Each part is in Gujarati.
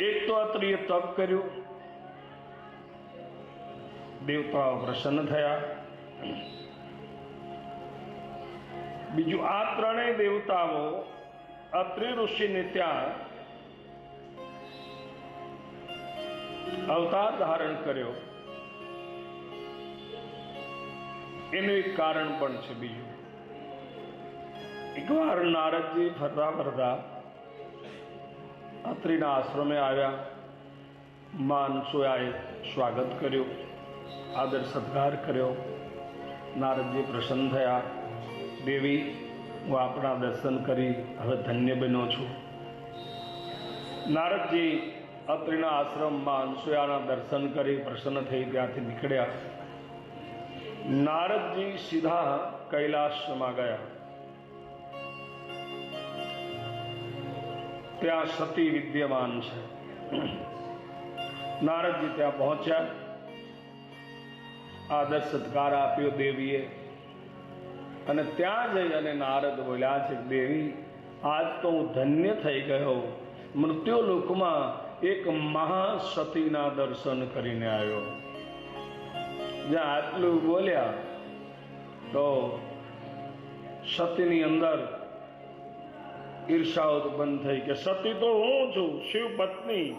એક તો અત્રિએ તપ કર્યું. દેવતાઓ પ્રસન્ન થયા. બીજું આ ત્રણેય દેવતાઓ અત્રિ ઋષિને ત્યાં અવતાર ધારણ કર્યો. એનું એક કારણ પણ છે બીજું. એકવાર નારદજી ફરતા ફરતા અત્રિના આશ્રમે આવ્યા. માનસોયાએ સ્વાગત કર્યું, આદર સત્કાર કર્યો. નારદજી પ્રસન્ન થયા. દેવી, હું આપણા દર્શન કરી હવે ધન્ય બન્યો છું. નારદજી અત્રિના આશ્રમમાં અનસુયાના દર્શન કરી પ્રસન્ન થઈ ત્યાંથી નીકળ્યા. નારદજી સીધા કૈલાસમાં ગયા. ત્યાં સતી વિદ્યમાન છે. નારદજી ત્યાં પહોંચ્યા. આદર સત્કાર આપ્યો દેવીએ. અને ત્યાં જઈ અને નારદ બોલ્યા છે દેવી, આજ તો હું ધન્ય થઈ ગયો. મૃત્યુ લોકમાં એક મહાસતીના દર્શન કરીને આવ્યો. જ્યાં આટલું બોલ્યા, તો સતીની અંદર ઈર્ષા ઉત્પન્ન થઈ કે સતી તો હું છું, શિવ પત્ની.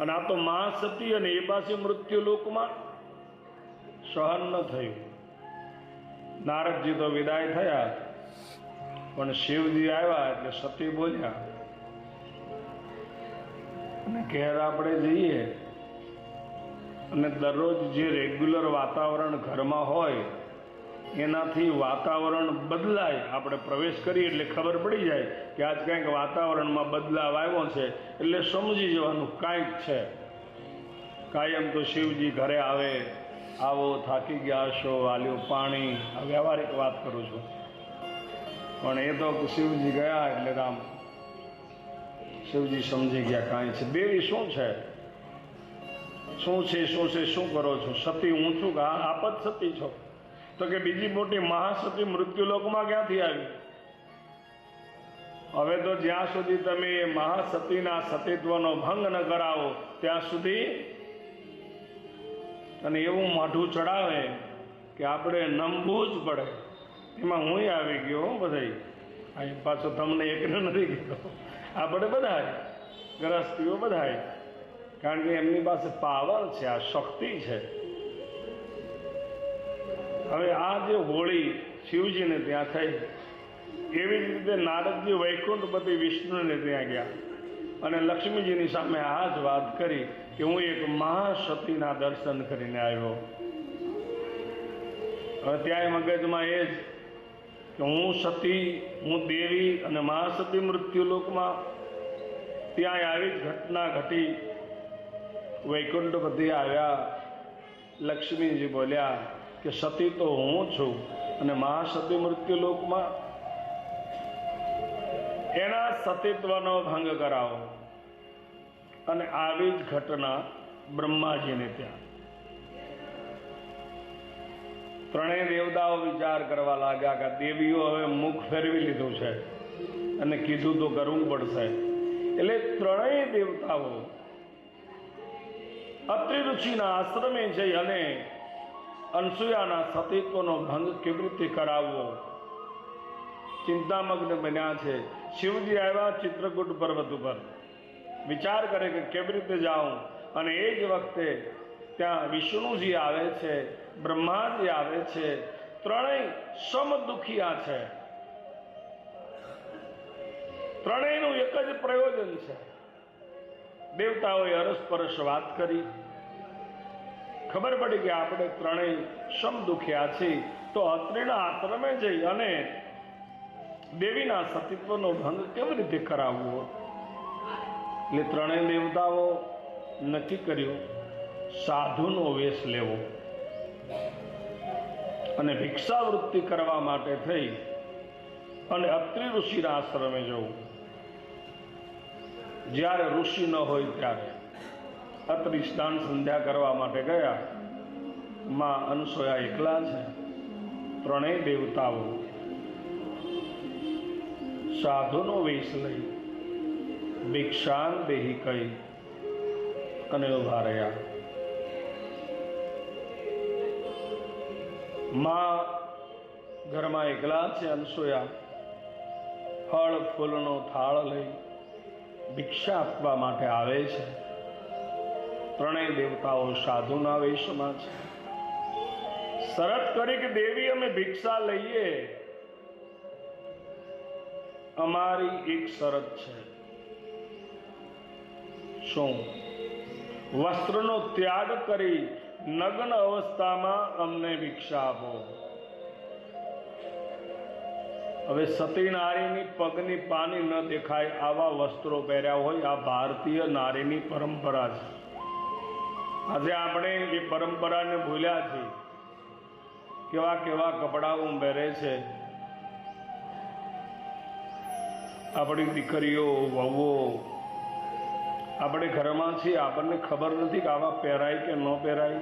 અને આ તો મહાસતી અને એ પાસે મૃત્યુ લોકમાં સહન ન થયું. નારદજી તો વિદાય થયા, પણ શિવજી આવ્યા એટલે સતી બોલ્યા. અને ઘેર આપણે જઈએ. અને દરરોજ જે રેગ્યુલર વાતાવરણ ઘરમાં હોય એનાથી વાતાવરણ બદલાય. આપણે પ્રવેશ કરીએ એટલે ખબર પડી જાય કે આજ કાંઈક વાતાવરણમાં બદલાવ આવ્યો છે. એટલે સમજી જવાનું કાંઈક છે. કાયમ તો શિવજી ઘરે આવે. આવો, થાકી ગયા છો આલ્યું પાણી. આ વ્યવહારિક વાત કરું છું. પણ એ તો શિવજી ગયા એટલે રામ. શિવજી સમજી ગયા કાંઈ છે. દેવી શું છે? શું છે શું છે, શું કરો છો? સતી, હું છું કે આપ જ સતી છો? તો કે બીજી મોટી મહાસતી મૃત્યુલોકમાં ક્યાંથી આવી? હવે તો જ્યાં સુધી તમે મહાસતીના સતીત્વનો ભંગ ન કરાવો, ત્યાં સુધી અને એવું માઠું ચડાવે કે આપણે નમવું જ પડે. એમાં હું આવી ગયો બધા અહીં પાછો તમને એકને નથી કીધો આપણે બધાય. ગ્રસ્તીઓ બધાય. કારણ કે એમની પાસે પાવર છે, આ શક્તિ છે. હવે આ જે હોળી શિવજીને ત્યાં થઈ, એવી જ રીતે નારદજી વૈકુંઠપતિ વિષ્ણુને ત્યાં ગયા. અને લક્ષ્મીજીની સામે આ જ વાત કરી કે હું એક મહાસતીના દર્શન કરીને આવ્યો. હવે ત્યાં મગજમાં એ જ કે હું સતી, હું દેવી અને મહાસતી મૃત્યુલોકમાં ત્યાં આવી જ ઘટના ઘટી. વૈકુંઠપતિ આવ્યા, લક્ષ્મીજી બોલ્યા કે સતી તો હું છું અને મહાસતી મૃત્યુલોકમાં એના સતીત્વનો ભંગ કરાવો. અને આવી જ ઘટના બ્રહ્માજીને ત્યાં. ત્રણેય દેવતાઓ વિચાર કરવા લાગ્યા કે દેવીઓ હવે મુખ ફેરવી લીધું છે અને કીધું તો કરવું પડશે. એટલે ત્રણેય દેવતાઓ અત્રિ ઋષિના આશ્રમે જઈ અને અનસુયાના સતીત્વનો ભંગ કેવી રીતે કરાવવો? ચિંતામગ્ન બન્યા છે. શિવજી આવ્યા ચિત્રકૂટ પર્વત ઉપર. વિચાર કરે કે કેવી રીતે જાઉં? અને એ જ વખતે ત્યાં વિષ્ણુજી આવે છે, બ્રહ્માજી આવે છે, ત્રણેય સમ દુખિયા છે. ત્રણેયનું એક જ પ્રયોજન છે. દેવતાઓએ અરસપરસ વાત કરી. ખબર પડી કે આપણે ત્રણેય સમ દુખ્યા છીએ. તો અત્રિના આશ્રમે જઈ અને દેવીના સતીત્વનો ભંગ કેવી રીતે કરાવવો? એટલે ત્રણેય દેવતાઓ નક્કી કર્યું, સાધુનો વેશ લેવો. અને ભિક્ષાવૃત્તિ કરવા માટે થઈ અને અત્રિ ઋષિના આશ્રમે જવું. જ્યારે ઋષિ ન હોય ત્યારે. અત્રિ સ્નાન સંધ્યા કરવા માટે ગયા. માં અનસોયા એકલા છે. ત્રણેય દેવતાઓ સાધુનો વેશ લઈ ભિક્ષાન દેહી કહી અને ઊભા રહ્યા. માં ઘરમાં એકલા છે અનસોયા. ફળ ફૂલનો થાળ લઈ ભિક્ષા આપવા માટે આવે છે. ત્રણેય દેવતાઓ સાધુના વેશમાં છે. શરત કરી કે દેવી, અમે ભિક્ષા લઈએ. અમારી એક શરત છે. શું? વસ્ત્રનો ત્યાગ કરી નગ્ન અવસ્થામાં અમને ભિક્ષા આપો. હવે સતી નારીની પગની પાની ન દેખાય આવા વસ્ત્રો પહેર્યા હોય, આ ભારતીય નારીની પરંપરા છે. આજે આપણે એ પરંપરાને ભૂલ્યા છીએ. કેવા કેવા કપડાઓ પહેરે છે. આપણી દીકરીઓ, વહુઓ, આપણે ઘરમાં છીએ, આપણને ખબર નથી કે આવા પહેરાય કે ન પહેરાય.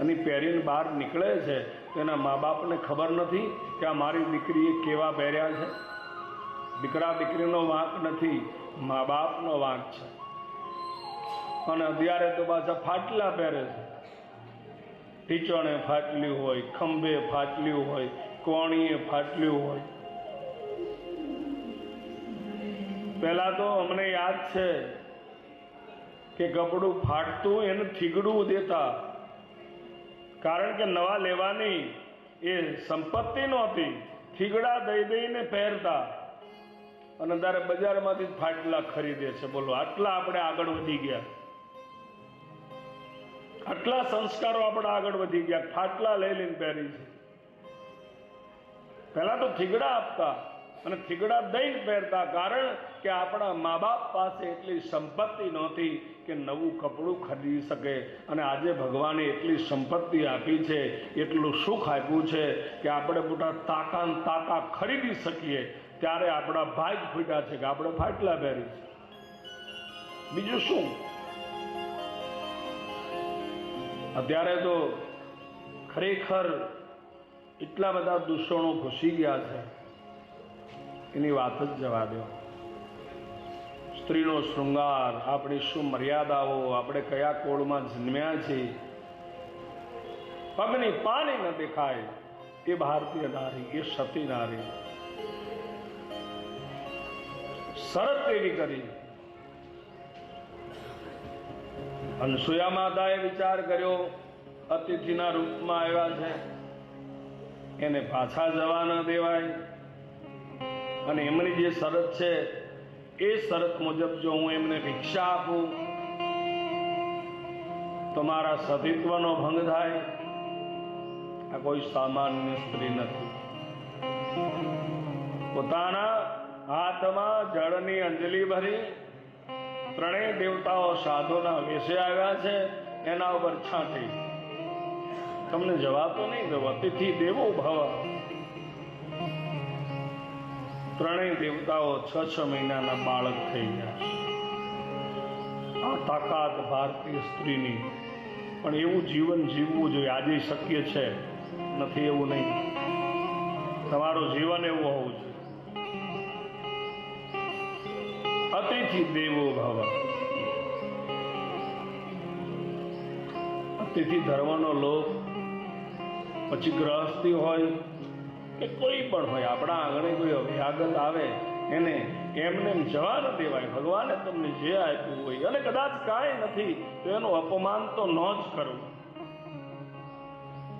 અને પહેરીને બહાર નીકળે છે, તો એના મા બાપને ખબર નથી કે આ મારી દીકરીએ કેવા પહેર્યા છે. દીકરા દીકરીનો વાંક નથી મા બાપનો વાંક છે. અને અત્યારે તો પાછા ફાટલા પહેરે છે. ટીચણે ફાટલી હોય, ખંભે ફાટલ્યું હોય, કોણીએ ફાટલ્યું હોય. પહેલા તો અમને યાદ છે કે કપડું ફાટતું એને થીગડું દેતા. કારણ કે નવા લેવાની એ સંપત્તિ નહોતી. થીગડા દઈ દઈને પહેરતા. અને તારે બજારમાંથી ફાટલા ખરીદે છે. બોલો, આટલા આપણે આગળ વધી ગયા. આટલા સંસ્કારો આપણે આગળ વધી ગયા. ફાટલા લઈ લઈને પહેરી છે. પહેલા તો થીગડા આપતા અને થીગડા દઈને પહેરતા. કારણ કે આપણા મા બાપ પાસે એટલી સંપત્તિ નહોતી કે નવું કપડું ખરીદી શકે. અને આજે ભગવાને એટલી સંપત્તિ આપી છે, એટલું સુખ આપ્યું છે કે આપણે મોટા તાકા તાકા ખરીદી શકીએ. ત્યારે આપણા ભાગ ફૂટ્યા છે કે આપણે ફાટલા પહેરી છે બીજું શું? અત્યારે તો ખરેખર એટલા બધા દૂષણો ઘૂસી ગયા છે એની વાત જ જવા દો સ્ત્રીનો શૃંગાર આપણી શું મર્યાદાઓ આપણે કયા કોળમાં જન્મ્યા છીએ પગની પાણી ન દેખાય એ ભારતીય નારી એ સતી નારી શરત એવી કરી અનસુયા માતાએ વિચાર કર્યો, અતિથિના રૂપમાં આવ્યા છે. એને પાછા જવા ન દેવાય. અને એમની જે શરત છે, એ શરત મુજબ જો હું એમને ભિક્ષા આપું, તો મારા સતીત્વનો ભંગ થાય. આ કોઈ સામાન્ય સ્ત્રી નથી. પોતાના હાથમાં જળની અંજલિ ભરી ત્રણેય દેવતાઓ સાધુના વેશે આવ્યા છે, એના ઉપર છાંટી. તમને જવાબ તો નહીં દો અતિથિ દેવો ભાવ ત્રણેય દેવતાઓ છ છ મહિનાના બાળક થઈ ગયા આ તાકાત ભારતીય સ્ત્રીની, પણ એવું જીવન જીવવું જોઈએ, આજે શક્ય છે. નથી એવું નહીં. તમારું જીવન એવું હોવું જોઈએ. અતિથિ દેવો ભવ. અતિથિ ધર્મનો લોક પછી ગ્રહસ્થી હોય કે કોઈ પણ હોય, આપણા આંગણે કોઈ અભ્યાગત આવે, એને એમને એમ જવા ન દેવાય. ભગવાને તમને જે આપ્યું હોય, અને કદાચ કાંઈ નથી, તો એનું અપમાન તો ન જ કરવું.